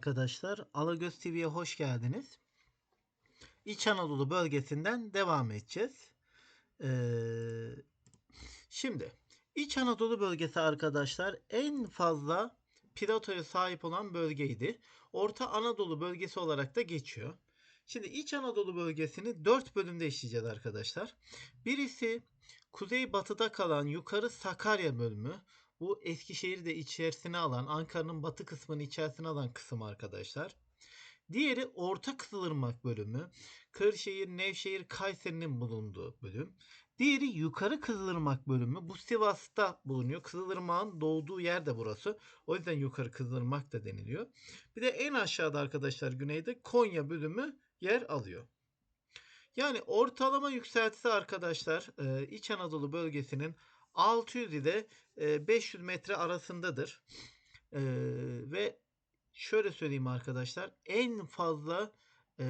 arkadaşlar. Alagöz TV'ye hoş geldiniz. İç Anadolu bölgesinden devam edeceğiz. Ee, şimdi İç Anadolu bölgesi arkadaşlar en fazla platoya sahip olan bölgeydi. Orta Anadolu bölgesi olarak da geçiyor. Şimdi İç Anadolu bölgesini 4 bölümde işleyeceğiz arkadaşlar. Birisi kuzeybatıda kalan yukarı Sakarya bölümü. Bu Eskişehir'i de içerisine alan, Ankara'nın batı kısmını içerisine alan kısım arkadaşlar. Diğeri Orta Kızılırmak bölümü. Kırşehir, Nevşehir, Kayseri'nin bulunduğu bölüm. Diğeri Yukarı Kızılırmak bölümü. Bu Sivas'ta bulunuyor. Kızılırmak'ın doğduğu yer de burası. O yüzden Yukarı Kızılırmak da deniliyor. Bir de en aşağıda arkadaşlar güneyde Konya bölümü yer alıyor. Yani ortalama yükseltisi arkadaşlar e, İç Anadolu bölgesinin 600 ile 500 metre arasındadır. E, ve şöyle söyleyeyim arkadaşlar en fazla e,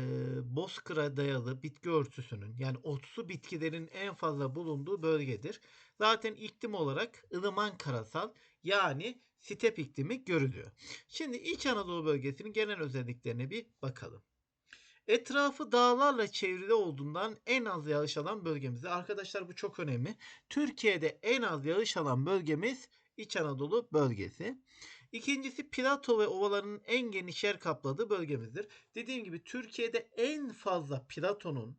bozkıra dayalı bitki örtüsünün yani otsu bitkilerin en fazla bulunduğu bölgedir. Zaten iklim olarak ılıman karasal yani step iklimi görülüyor. Şimdi İç Anadolu bölgesinin genel özelliklerine bir bakalım. Etrafı dağlarla çevrili olduğundan en az yağış alan bölgemiz. Arkadaşlar bu çok önemli. Türkiye'de en az yağış alan bölgemiz İç Anadolu bölgesi. İkincisi plato ve ovaların en geniş yer kapladığı bölgemizdir. Dediğim gibi Türkiye'de en fazla platonun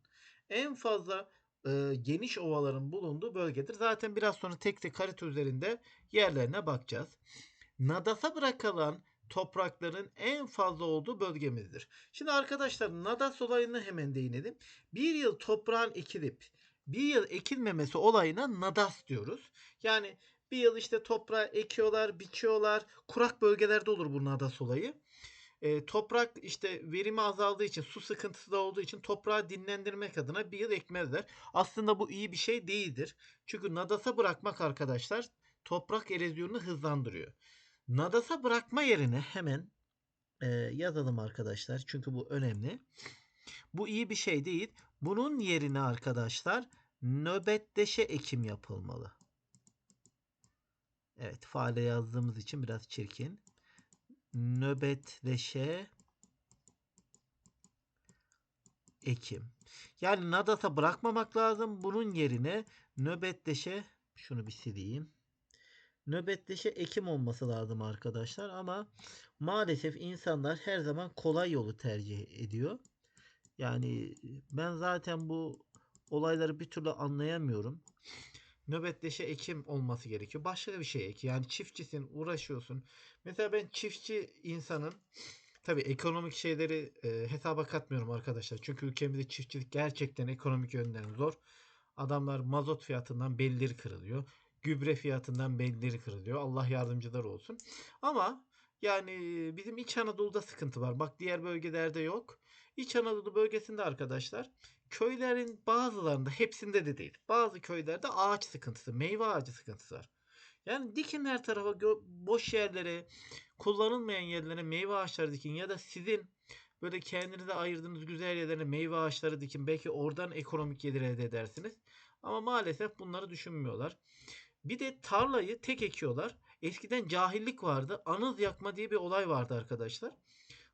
en fazla e, geniş ovaların bulunduğu bölgedir. Zaten biraz sonra tek tek harita üzerinde yerlerine bakacağız. Nadasa bırakılan toprakların en fazla olduğu bölgemizdir. Şimdi arkadaşlar nadas olayını hemen değinelim. Bir yıl toprağın ekilip bir yıl ekilmemesi olayına nadas diyoruz. Yani bir yıl işte toprağı ekiyorlar, biçiyorlar. Kurak bölgelerde olur bu nadas olayı. E, toprak işte verimi azaldığı için, su sıkıntısı da olduğu için toprağı dinlendirmek adına bir yıl ekmezler. Aslında bu iyi bir şey değildir. Çünkü nadasa bırakmak arkadaşlar toprak erozyonunu hızlandırıyor. Nadasa bırakma yerine hemen e, yazalım arkadaşlar. Çünkü bu önemli. Bu iyi bir şey değil. Bunun yerine arkadaşlar nöbetleşe ekim yapılmalı. Evet faale yazdığımız için biraz çirkin. Nöbetleşe ekim. Yani nadasa bırakmamak lazım. Bunun yerine nöbetleşe şunu bir sileyim nöbetleşe ekim olması lazım arkadaşlar ama maalesef insanlar her zaman kolay yolu tercih ediyor. Yani ben zaten bu olayları bir türlü anlayamıyorum. Nöbetleşe ekim olması gerekiyor. Başka bir şey ek. Yani çiftçisin, uğraşıyorsun. Mesela ben çiftçi insanın tabii ekonomik şeyleri e, hesaba katmıyorum arkadaşlar. Çünkü ülkemizde çiftçilik gerçekten ekonomik yönden zor. Adamlar mazot fiyatından belleri kırılıyor gübre fiyatından belleri kırılıyor. Allah yardımcılar olsun. Ama yani bizim İç Anadolu'da sıkıntı var. Bak diğer bölgelerde yok. İç Anadolu bölgesinde arkadaşlar köylerin bazılarında hepsinde de değil. Bazı köylerde ağaç sıkıntısı, meyve ağacı sıkıntısı var. Yani dikin her tarafa boş yerlere, kullanılmayan yerlere meyve ağaçları dikin ya da sizin böyle kendinize ayırdığınız güzel yerlere meyve ağaçları dikin. Belki oradan ekonomik gelir elde edersiniz. Ama maalesef bunları düşünmüyorlar. Bir de tarlayı tek ekiyorlar. Eskiden cahillik vardı. Anız yakma diye bir olay vardı arkadaşlar.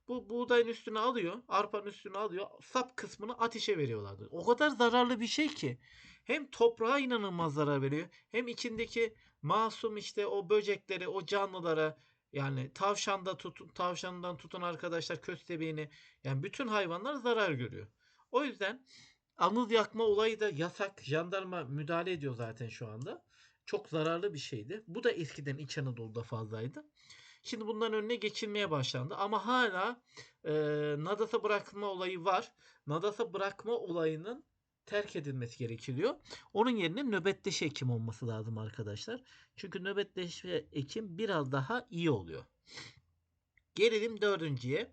Bu buğdayın üstüne alıyor, arpanın üstüne alıyor, sap kısmını ateşe veriyorlardı. O kadar zararlı bir şey ki hem toprağa inanılmaz zarar veriyor, hem içindeki masum işte o böcekleri, o canlılara yani tavşanda tutun, tavşandan tutun arkadaşlar köstebeğini yani bütün hayvanlar zarar görüyor. O yüzden anız yakma olayı da yasak. Jandarma müdahale ediyor zaten şu anda çok zararlı bir şeydi. Bu da eskiden İç Anadolu'da fazlaydı. Şimdi bunların önüne geçilmeye başlandı. Ama hala e, Nadas'a bırakma olayı var. Nadas'a bırakma olayının terk edilmesi gerekiyor. Onun yerine nöbetleşe ekim olması lazım arkadaşlar. Çünkü nöbetleşe ekim biraz daha iyi oluyor. Gelelim dördüncüye.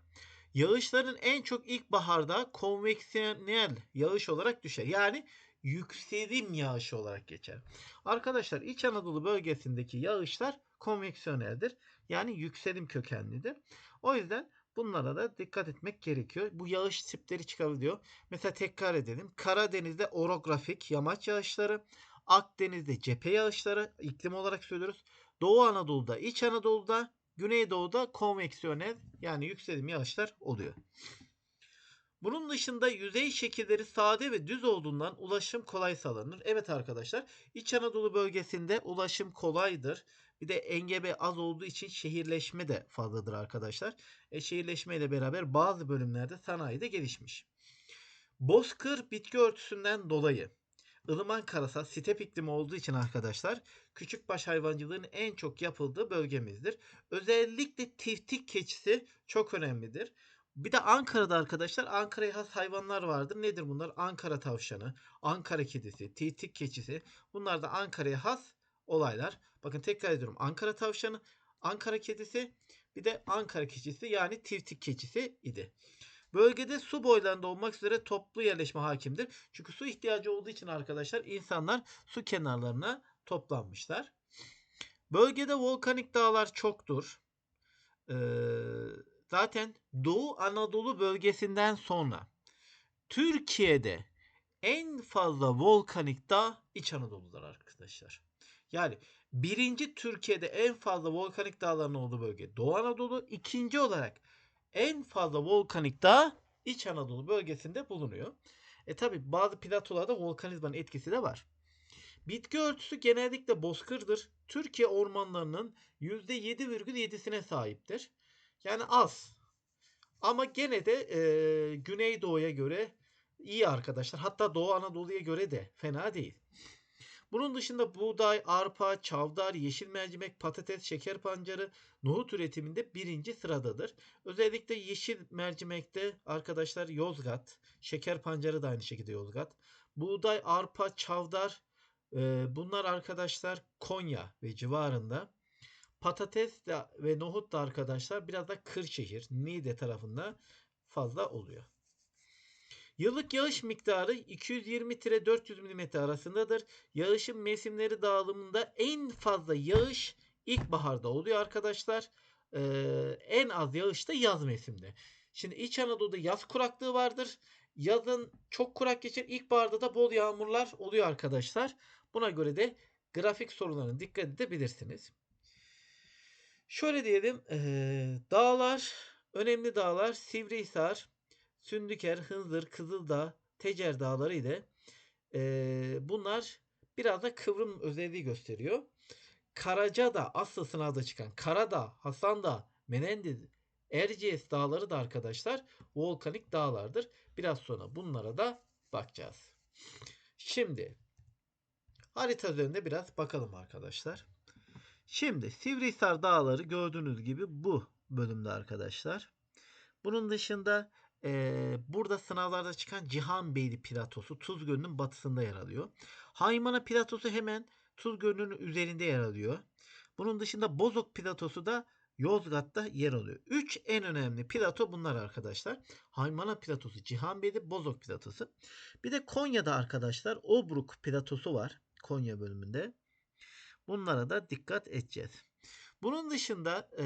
Yağışların en çok ilkbaharda konveksiyonel yağış olarak düşer. Yani yükselim yağışı olarak geçer. Arkadaşlar İç Anadolu bölgesindeki yağışlar konveksiyoneldir. Yani yükselim kökenlidir. O yüzden bunlara da dikkat etmek gerekiyor. Bu yağış tipleri çıkabiliyor. Mesela tekrar edelim. Karadeniz'de orografik yamaç yağışları, Akdeniz'de cephe yağışları iklim olarak söylüyoruz. Doğu Anadolu'da, İç Anadolu'da Güneydoğu'da konveksiyonel yani yükselim yağışlar oluyor. Bunun dışında yüzey şekilleri sade ve düz olduğundan ulaşım kolay sağlanır. Evet arkadaşlar İç Anadolu bölgesinde ulaşım kolaydır. Bir de engebe az olduğu için şehirleşme de fazladır arkadaşlar. E, şehirleşme ile beraber bazı bölümlerde sanayi de gelişmiş. Bozkır bitki örtüsünden dolayı ılıman karasal step iklimi olduğu için arkadaşlar küçükbaş hayvancılığın en çok yapıldığı bölgemizdir. Özellikle tiftik keçisi çok önemlidir. Bir de Ankara'da arkadaşlar Ankara'ya has hayvanlar vardır. Nedir bunlar? Ankara tavşanı, Ankara kedisi, tiftik keçisi. Bunlar da Ankara'ya has olaylar. Bakın tekrar ediyorum. Ankara tavşanı, Ankara kedisi, bir de Ankara keçisi yani tiftik keçisi idi. Bölgede su boylarında olmak üzere toplu yerleşme hakimdir. Çünkü su ihtiyacı olduğu için arkadaşlar insanlar su kenarlarına toplanmışlar. Bölgede volkanik dağlar çoktur. Ee, zaten Doğu Anadolu bölgesinden sonra Türkiye'de en fazla volkanik dağ İç Anadolu'dur arkadaşlar. Yani birinci Türkiye'de en fazla volkanik dağların olduğu bölge Doğu Anadolu. ikinci olarak en fazla volkanik dağ İç Anadolu bölgesinde bulunuyor. E tabi bazı platolarda volkanizmanın etkisi de var. Bitki örtüsü genellikle bozkırdır. Türkiye ormanlarının %7,7'sine sahiptir. Yani az. Ama gene de e, Güneydoğu'ya göre iyi arkadaşlar. Hatta Doğu Anadolu'ya göre de fena değil. Bunun dışında buğday, arpa, çavdar, yeşil mercimek, patates, şeker pancarı, nohut üretiminde birinci sıradadır. Özellikle yeşil mercimekte arkadaşlar Yozgat, şeker pancarı da aynı şekilde Yozgat. Buğday, arpa, çavdar e, bunlar arkadaşlar Konya ve civarında. Patates de ve nohut da arkadaşlar biraz da Kırşehir, Niğde tarafında fazla oluyor. Yıllık yağış miktarı 220-400 mm arasındadır. Yağışın mevsimleri dağılımında en fazla yağış ilkbaharda oluyor arkadaşlar. Ee, en az yağış da yaz mevsiminde. Şimdi İç Anadolu'da yaz kuraklığı vardır. Yazın çok kurak geçer. İlkbaharda da bol yağmurlar oluyor arkadaşlar. Buna göre de grafik sorularına dikkat edebilirsiniz. Şöyle diyelim. Ee, dağlar, önemli dağlar Sivrihisar, Sündüker, Hınzır, Kızıldağ, Tecer dağları ile e, bunlar biraz da kıvrım özelliği gösteriyor. Karacada asıl sınavda çıkan Karadağ, Hasandağ, Menendiz, Erciyes dağları da arkadaşlar volkanik dağlardır. Biraz sonra bunlara da bakacağız. Şimdi harita üzerinde biraz bakalım arkadaşlar. Şimdi Sivrihisar dağları gördüğünüz gibi bu bölümde arkadaşlar. Bunun dışında ee, burada sınavlarda çıkan Cihanbeyli platosu Tuz Gölü'nün batısında yer alıyor. Haymana platosu hemen Tuz Gölü'nün üzerinde yer alıyor. Bunun dışında Bozok platosu da Yozgat'ta yer alıyor. Üç en önemli plato bunlar arkadaşlar. Haymana platosu, Cihanbeyli, Bozok platosu. Bir de Konya'da arkadaşlar Obruk platosu var. Konya bölümünde. Bunlara da dikkat edeceğiz. Bunun dışında e,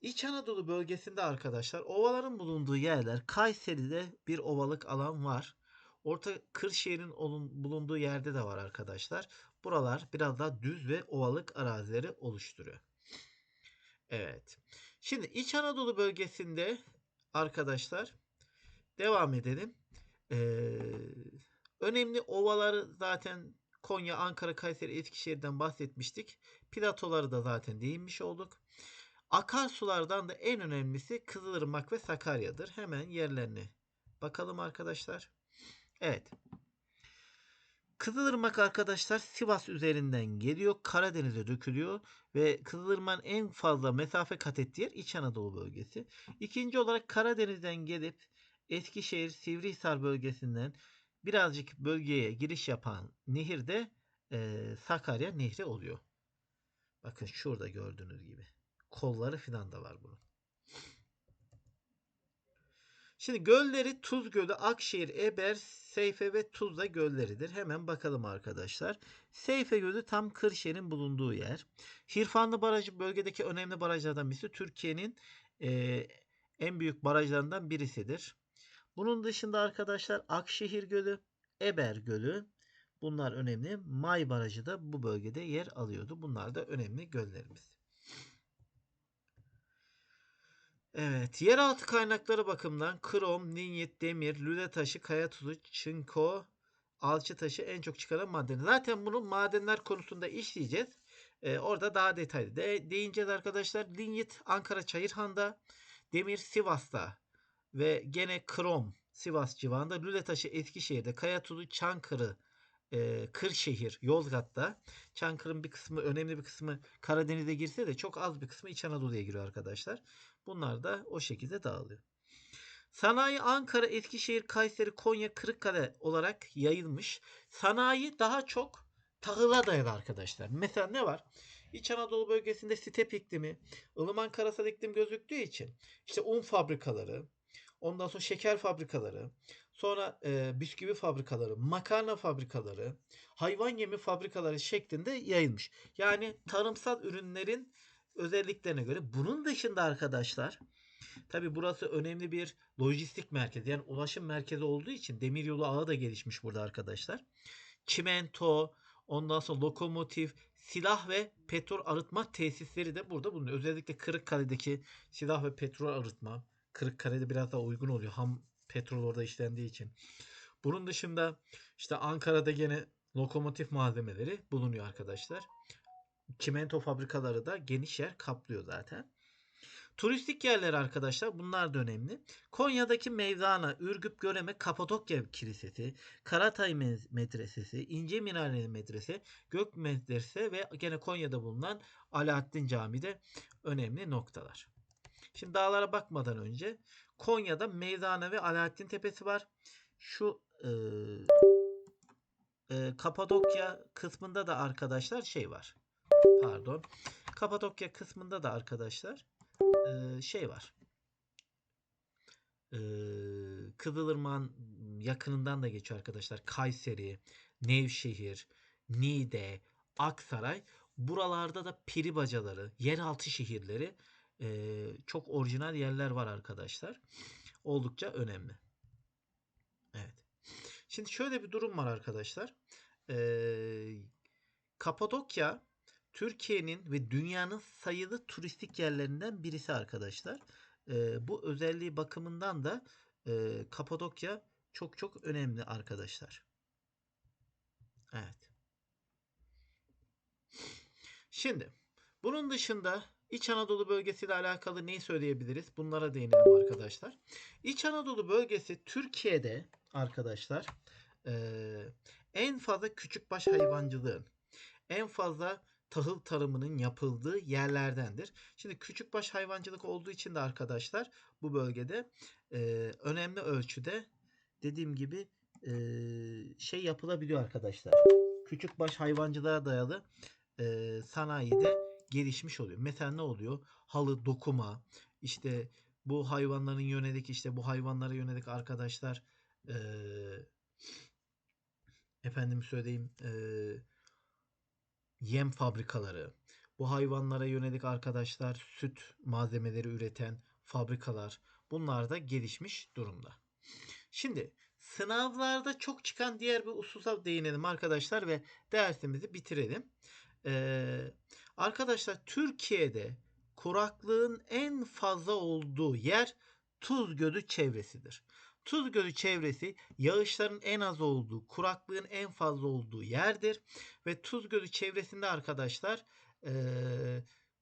İç Anadolu bölgesinde arkadaşlar ovaların bulunduğu yerler Kayseri'de bir ovalık alan var. Orta Kırşehir'in bulunduğu yerde de var arkadaşlar. Buralar biraz daha düz ve ovalık arazileri oluşturuyor. Evet. Şimdi İç Anadolu bölgesinde arkadaşlar devam edelim. Ee, önemli ovaları zaten Konya, Ankara, Kayseri, Eskişehir'den bahsetmiştik. Platoları da zaten değinmiş olduk. Akarsulardan da en önemlisi Kızılırmak ve Sakarya'dır. Hemen yerlerine bakalım arkadaşlar. Evet. Kızılırmak arkadaşlar Sivas üzerinden geliyor. Karadeniz'e dökülüyor. Ve Kızılırmak'ın en fazla mesafe kat ettiği yer İç Anadolu bölgesi. İkinci olarak Karadeniz'den gelip Eskişehir, Sivrihisar bölgesinden birazcık bölgeye giriş yapan nehir de e, Sakarya Nehri oluyor. Bakın şurada gördüğünüz gibi kolları filan da var bunun. Şimdi gölleri Tuz Gölü, Akşehir, Eber, Seyfe ve Tuzla gölleridir. Hemen bakalım arkadaşlar. Seyfe Gölü tam Kırşehir'in bulunduğu yer. Hirfanlı Barajı bölgedeki önemli barajlardan birisi. Türkiye'nin e, en büyük barajlarından birisidir. Bunun dışında arkadaşlar Akşehir Gölü, Eber Gölü bunlar önemli. May Barajı da bu bölgede yer alıyordu. Bunlar da önemli göllerimiz. Evet, yeraltı kaynakları bakımından krom, linyit, demir, lüle taşı, kaya tuzu, çinko, alçı taşı en çok çıkaran maden. Zaten bunu madenler konusunda işleyeceğiz. Ee, orada daha detaylı de, değineceğiz arkadaşlar. Linyit Ankara Çayırhan'da, demir Sivas'ta ve gene krom Sivas civarında, lüle taşı Eskişehir'de, kaya tuzu Çankırı, e, Kırşehir, Yozgat'ta. Çankırı'nın bir kısmı, önemli bir kısmı Karadeniz'e girse de çok az bir kısmı İç Anadolu'ya giriyor arkadaşlar. Bunlar da o şekilde dağılıyor. Sanayi Ankara, Eskişehir, Kayseri, Konya, Kırıkkale olarak yayılmış. Sanayi daha çok tahıla dayalı arkadaşlar. Mesela ne var? İç Anadolu bölgesinde step iklimi, ılıman karasal iklim gözüktüğü için işte un fabrikaları, ondan sonra şeker fabrikaları, sonra e, bisküvi fabrikaları, makarna fabrikaları, hayvan yemi fabrikaları şeklinde yayılmış. Yani tarımsal ürünlerin özelliklerine göre. Bunun dışında arkadaşlar tabi burası önemli bir lojistik merkezi yani ulaşım merkezi olduğu için demiryolu ağı da gelişmiş burada arkadaşlar. Çimento, ondan sonra lokomotif, silah ve petrol arıtma tesisleri de burada bulunuyor. Özellikle Kırıkkale'deki silah ve petrol arıtma. Kırıkkale'de biraz daha uygun oluyor. Ham petrol orada işlendiği için. Bunun dışında işte Ankara'da gene lokomotif malzemeleri bulunuyor arkadaşlar. Çimento fabrikaları da geniş yer kaplıyor zaten. Turistik yerler arkadaşlar bunlar da önemli. Konya'daki Mevlana, Ürgüp Göreme, Kapadokya Kilisesi, Karatay Medresesi, İnce Minareli Medrese, Gök Medrese ve gene Konya'da bulunan Alaaddin Camii de önemli noktalar. Şimdi dağlara bakmadan önce Konya'da Mevlana ve Alaaddin Tepesi var. Şu e, e, Kapadokya kısmında da arkadaşlar şey var. Pardon. Kapadokya kısmında da arkadaşlar e, şey var. E, Kızılırmak'ın yakınından da geçiyor arkadaşlar. Kayseri, Nevşehir, Niğde, Aksaray. Buralarda da peri bacaları, yeraltı şehirleri e, çok orijinal yerler var arkadaşlar. Oldukça önemli. Evet. Şimdi şöyle bir durum var arkadaşlar. Ee, Kapadokya Türkiye'nin ve dünyanın sayılı turistik yerlerinden birisi arkadaşlar. Ee, bu özelliği bakımından da e, Kapadokya çok çok önemli arkadaşlar. Evet. Şimdi bunun dışında İç Anadolu bölgesiyle alakalı neyi söyleyebiliriz? Bunlara değinelim arkadaşlar. İç Anadolu bölgesi Türkiye'de arkadaşlar e, en fazla küçükbaş hayvancılığın, en fazla tahıl tarımının yapıldığı yerlerdendir. Şimdi küçükbaş hayvancılık olduğu için de arkadaşlar bu bölgede e, önemli ölçüde dediğim gibi e, şey yapılabiliyor arkadaşlar. Küçükbaş hayvancılığa dayalı e, sanayide gelişmiş oluyor. Mesela ne oluyor? Halı, dokuma, işte bu hayvanların yönelik işte bu hayvanlara yönelik arkadaşlar e, efendim söyleyeyim e, yem fabrikaları, bu hayvanlara yönelik arkadaşlar süt malzemeleri üreten fabrikalar bunlar da gelişmiş durumda. Şimdi sınavlarda çok çıkan diğer bir hususa değinelim arkadaşlar ve dersimizi bitirelim. Ee, arkadaşlar Türkiye'de kuraklığın en fazla olduğu yer Tuz Gölü çevresidir. Tuz Gölü çevresi yağışların en az olduğu, kuraklığın en fazla olduğu yerdir. Ve Tuz Gölü çevresinde arkadaşlar e,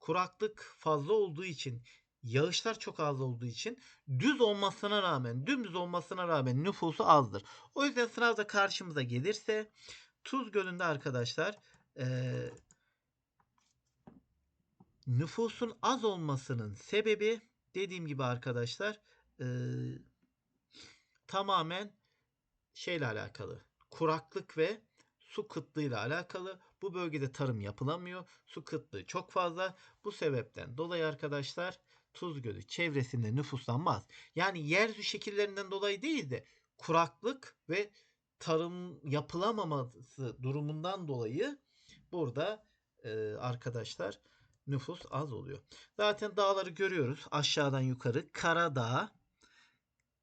kuraklık fazla olduğu için, yağışlar çok az olduğu için düz olmasına rağmen, dümdüz olmasına rağmen nüfusu azdır. O yüzden sınavda karşımıza gelirse Tuz Gölü'nde arkadaşlar e, nüfusun az olmasının sebebi dediğim gibi arkadaşlar e, tamamen şeyle alakalı. Kuraklık ve su kıtlığıyla alakalı. Bu bölgede tarım yapılamıyor. Su kıtlığı çok fazla. Bu sebepten dolayı arkadaşlar Tuz Gölü çevresinde nüfuslanmaz. Yani yeryüzü şekillerinden dolayı değil de kuraklık ve tarım yapılamaması durumundan dolayı burada e, arkadaşlar nüfus az oluyor. Zaten dağları görüyoruz aşağıdan yukarı. Karadağ,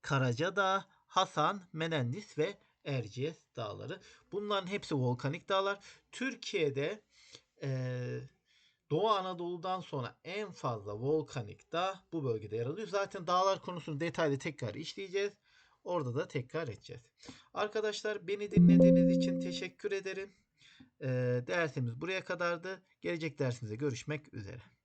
Karacadağ, Hasan, Menendis ve Erciyes dağları. Bunların hepsi volkanik dağlar. Türkiye'de e, Doğu Anadolu'dan sonra en fazla volkanik dağ bu bölgede yer alıyor. Zaten dağlar konusunu detaylı tekrar işleyeceğiz. Orada da tekrar edeceğiz. Arkadaşlar beni dinlediğiniz için teşekkür ederim. Dersimiz buraya kadardı. Gelecek dersimize görüşmek üzere.